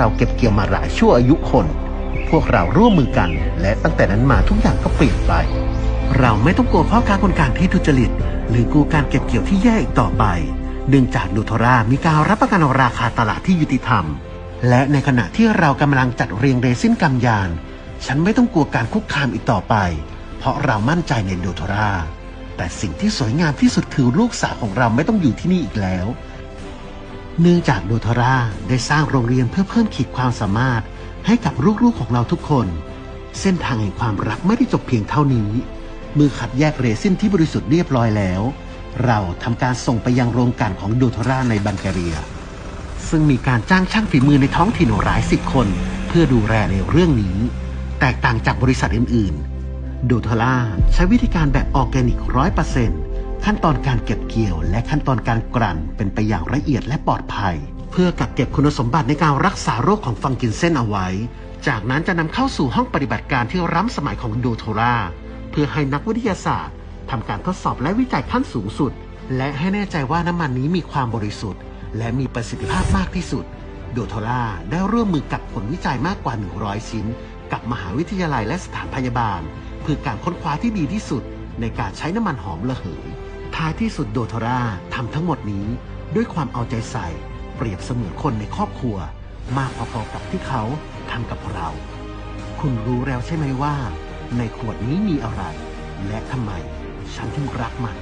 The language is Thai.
เราเก็บเกี่ยวมาหลายชั่วอายุคน พวกเราร่วมมือกัน และตั้งแต่นั้นมาทุกอย่างก็เปลี่ยนไป เราไม่ต้องกลัวพ่อค้าคนกลางที่ทุจริต หรือกลัวการเก็บเกี่ยวที่แย่อีกต่อไป เนื่องจากดูทรามีการรับประกันราคาตลาดที่ยุติธรรม และในขณะที่เรากำลังจัดเรียงเรซินกำยาน ฉันไม่ต้องกลัวการคุกคามอีกต่อไป เพราะเรามั่นใจในดูทราแต่สิ่งที่สวยงามที่สุดคือลูกสาวของเราไม่ต้องอยู่ที่นี่อีกแล้ว เนื่องจากโดทาราได้สร้างโรงเรียนเพื่อเพิ่มขีดความสามารถให้กับลูกๆของเราทุกคน เส้นทางแห่งความรักไม่ได้จบเพียงเท่านี้ มือขัดแยกเรซินที่บริสุทธิ์เรียบร้อยแล้ว เราทำการส่งไปยังโรงกลั่นของโดทาราในบัลแกเรีย ซึ่งมีการจ้างช่างฝีมือในท้องถิ่นหลายสิบคน เพื่อดูแลในเรื่องนี้ แตกต่างจากบริษัทอื่นๆ โดทาร่าใช้วิธีการแบบออร์แกนิกร้อยเปอร์เซ็นต์ ขั้นตอนการเก็บเกี่ยว และขั้นตอนการกลั่นเป็นไปอย่างละเอียดและปลอดภัย เพื่อกักเก็บคุณสมบัติในการรักษาโรคของฟังกินเส้นเอาไว้ จากนั้นจะนำเข้าสู่ห้องปฏิบัติการที่ล้ำสมัยของโดโทราเพื่อให้นักวิทยาศาสตร์ทำการทดสอบและวิจัยขั้นสูงสุด และให้แน่ใจว่าน้ำมันนี้มีความบริสุทธิ์ และมีประสิทธิภาพมากที่สุด โดโทราได้ร่วมมือกับผลวิจัยมากกว่า 100 ชิ้น กับมหาวิทยาลัยและสถานพยาบาล เพื่อการค้นคว้าที่ดีที่สุดในการใช้น้ำมันหอมระเหย ท้ายที่สุดโดโทราทำทั้งหมดนี้ด้วยความเอาใจใส่ เปรียบเสมือนคนในครอบครัว มากพอๆกับที่เขาทำกับเรา คุณรู้แล้วใช่ไหมว่า ในขวดนี้มีอะไร และทำไมฉันถึงรักมัน